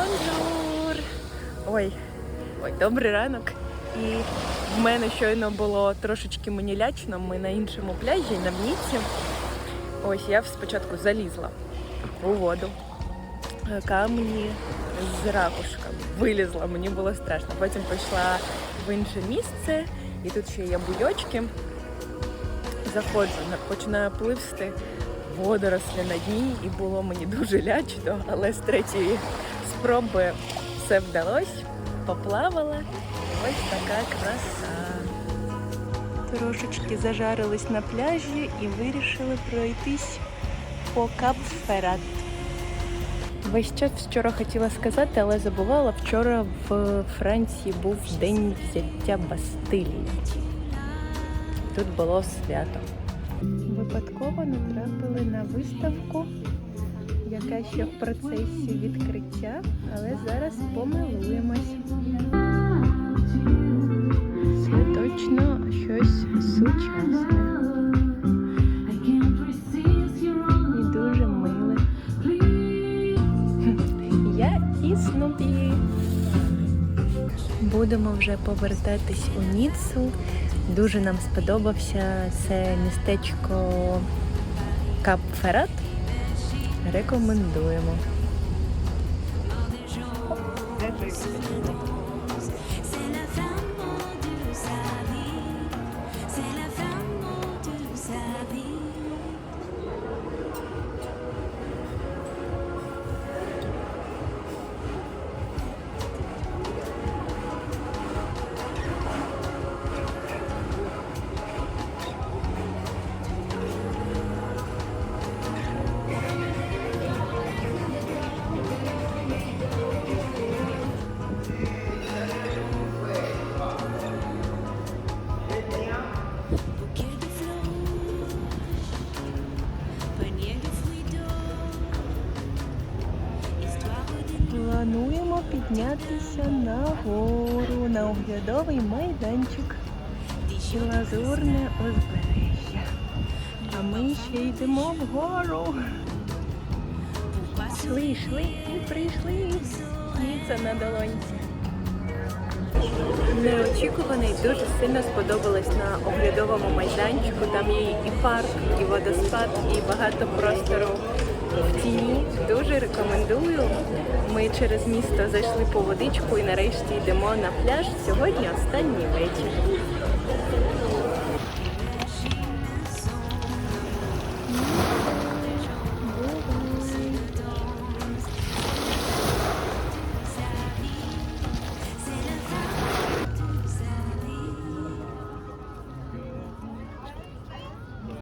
Бонжур! Ой, ой, добрий ранок. І в мене щойно було трошечки мені лячно. Ми на іншому пляжі, на Вніці. Ось я спочатку залізла у воду. Е, Камені з ракушками. Вилізла, мені було страшно. Потім пішла в інше місце, і тут ще є буйочки. Заходжу, починаю пливсти водорослі на дні, і було мені дуже лячно, але з третьої спроби все вдалося. Поплавала. Ось така краса. Трошечки зажарились на пляжі і вирішили пройтись по Кап-Ферат. Весь час вчора хотіла сказати, але забувала. Вчора в Франції був день взяття Бастилії. Тут було свято. Випадково натрапили на виставку, яка ще в процесі відкриття, але зараз помилуємось. Це точно щось сучасне. Будемо вже повертатись у Ніццу. Дуже нам сподобався це містечко Кап-Ферат. Рекомендуємо. Плануємо піднятися на гору на оглядовий майданчик і лазурне узбережжя. А ми ще йдемо вгору. Йшли, йшли і прийшли. Ніця на долонці. Неочікуваний дуже сильно сподобалось на оглядовому майданчику. Там є і парк, і водоспад, і багато простору в тіні. Дуже рекомендую. Ми через місто зайшли по водичку і нарешті йдемо на пляж. Сьогодні останній вечір.